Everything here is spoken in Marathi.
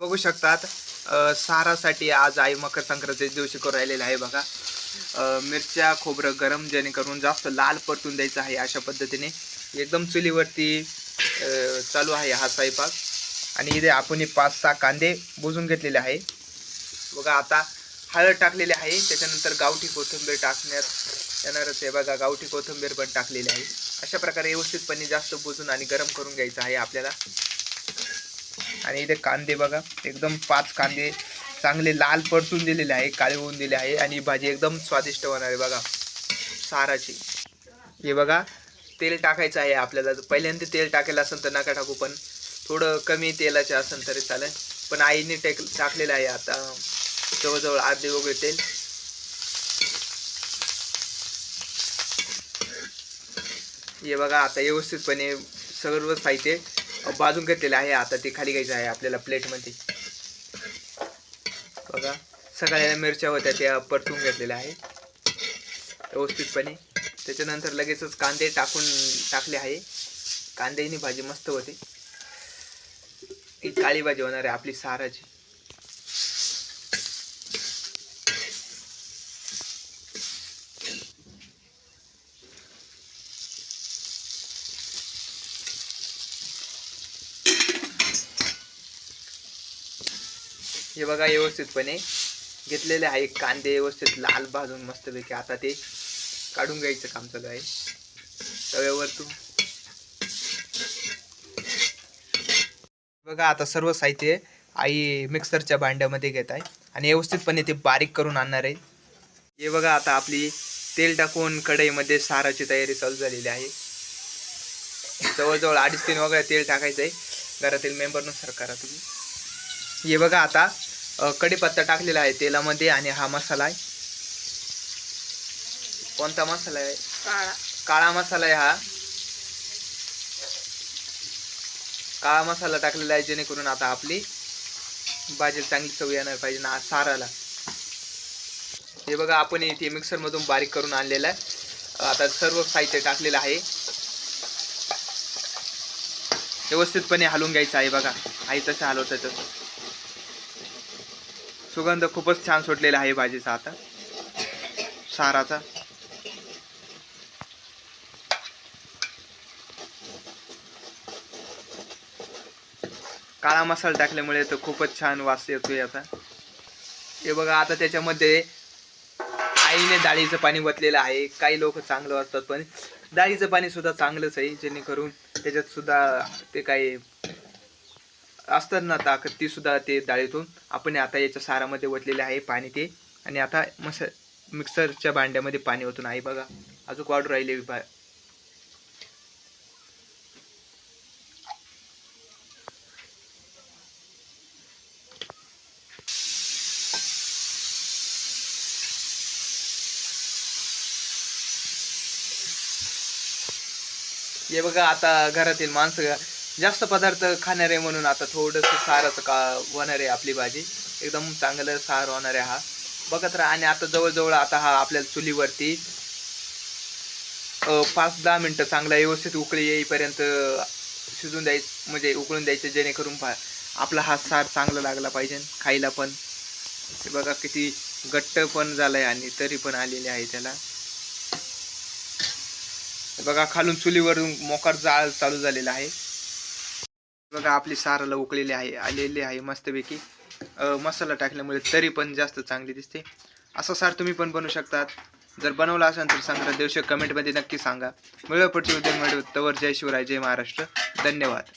बघू शकतात. सारासाठी आज आई मकर संक्रांतीच्या दिवशी करून राहिलेलं आहे बघा. मिरच्या खोबरं गरम जेणेकरून जास्त लाल परतून द्यायचं आहे अशा पद्धतीने. एकदम चुलीवरती चालू आहे हा स्वयंपाक. आणि इथे आपण पाच सहा कांदे बुजून घेतलेले आहे. बघा आता हळद टाकलेली आहे. त्याच्यानंतर गावठी कोथिंबीर टाकण्यात येणारच आहे बघा. गावठी कोथिंबीर पण टाकलेली आहे. अशा प्रकारे व्यवस्थितपणे जास्त बुजून आणि गरम करून घ्यायचं आहे आपल्याला. आणि इथे कांदे बघा एकदम पाच कांदे चांगले लाल परतून दिलेले आहे काळे होऊन दिले आहे आणि भाजी एकदम स्वादिष्ट होणार आहे बघा साराची. हे बघा तेल टाकायचं आहे आपल्याला पहिल्यांदा तेल टाकायला असेल तर नका टाकू पण थोडं कमी तेलाचे असेल तरी चालेल. पण आईने टेक टाकलेलं आहे आता जवळजवळ अर्धे वगैरे तेल. हे बघा आता व्यवस्थितपणे सर्व साहित्य बाजून घेतलेलं आहे आता ते खाली घ्यायचं आहे आपल्याला प्लेटमध्ये. बघा सगळ्या मिरच्या होत्या त्या परतून घेतलेल्या आहे व्यवस्थितपणे. त्याच्यानंतर लगेचच कांदे टाकून टाकले आहे. कांद्याने भाजी मस्त होते. ही काळी भाजी होणार आहे आपली साराची. हे बघा व्यवस्थितपणे घेतलेले आहे. कांदे व्यवस्थित लाल भाजून मस्तपैकी आता ते काढून घ्यायचं काम चालू आहे. तव्यावरतून बघा आता सर्व साहित्य आई मिक्सरच्या भांड्यामध्ये घेत आहे. आणि व्यवस्थितपणे ते बारीक करून आणणार आहे. हे बघा आता आपली तेल टाकून कढईमध्ये साराची तयारी चालू झालेली आहे. जवळजवळ अडीच तीन वगैरे तेल टाकायचं आहे घरातील मेंबरनुसार करा तुम्ही. हे बघा आता कढीपत्ता टाकलेला आहे तेलामध्ये आणि हा मसाला आहे. कोणता मसाला आहे? काळा. काळा मसाला आहे हा. काळा मसाला टाकलेला आहे जेणेकरून आता आपली भाजी चांगली चव येणार पाहिजे ना साराला. हे बघा आपण इथे मिक्सरमधून बारीक करून आणलेलं आहे. आता सर्व साहित्य टाकलेलं आहे. व्यवस्थितपणे हलवून घ्यायचं आहे बघा. आई तसं हलवतं तसं. सुगंध खूपच छान सुटलेला आहे भाजीचा आता. साराचा. काळा मसाला टाकल्यामुळे तर खूपच छान वास येतोय आता. हे बघा आता त्याच्यामध्ये आईने डाळीचं पाणी वतलेलं आहे. काही लोक चांगलं असतात पण डाळीचं पाणी सुद्धा चांगलंच आहे जेणेकरून त्याच्यात सुद्धा ते काही असतात ना ताकद ती सुद्धा ते डाळीतून आपण आता याच्या सारामध्ये वतलेले आहे पाणी ते. आणि आता मस मिक्सरच्या भांड्यामध्ये पाणी ओतून आहे बघा. अजून वाढू राहिले बा हे बघा आता घरातील माणसं जास्त पदार्थ खाणार आहे म्हणून आता थोडंसं साराचं का होणार आहे आपली भाजी. एकदम चांगलं सार होणार आहे हा. बघत राहा. आणि आता जवळजवळ आता हा आपल्याला चुलीवरती पाच दहा मिनटं चांगला व्यवस्थित उकळी येईपर्यंत शिजून द्यायचं म्हणजे उकळून द्यायचं जेणेकरून पा आपला हा सार चांगला लागला पाहिजे. खायला पण. बघा किती घट्ट पण झालंय आणि तरी पण आलेले आहे त्याला. बघा खालून चुलीवरून मोकार जाळ चालू झालेला आहे. बघा आपली साराला उकळलेली आहे आलेली आहे मस्तपैकी. मसाला टाकल्यामुळे तरी पण जास्त चांगली दिसते. असा सार तुम्ही पण बनवू शकतात. जर बनवलं असेल तर सांगा देवशक कमेंटमध्ये नक्की सांगा. मिळवा पुढची उद्योग मिळव तवर जय शिवराय जय महाराष्ट्र. धन्यवाद.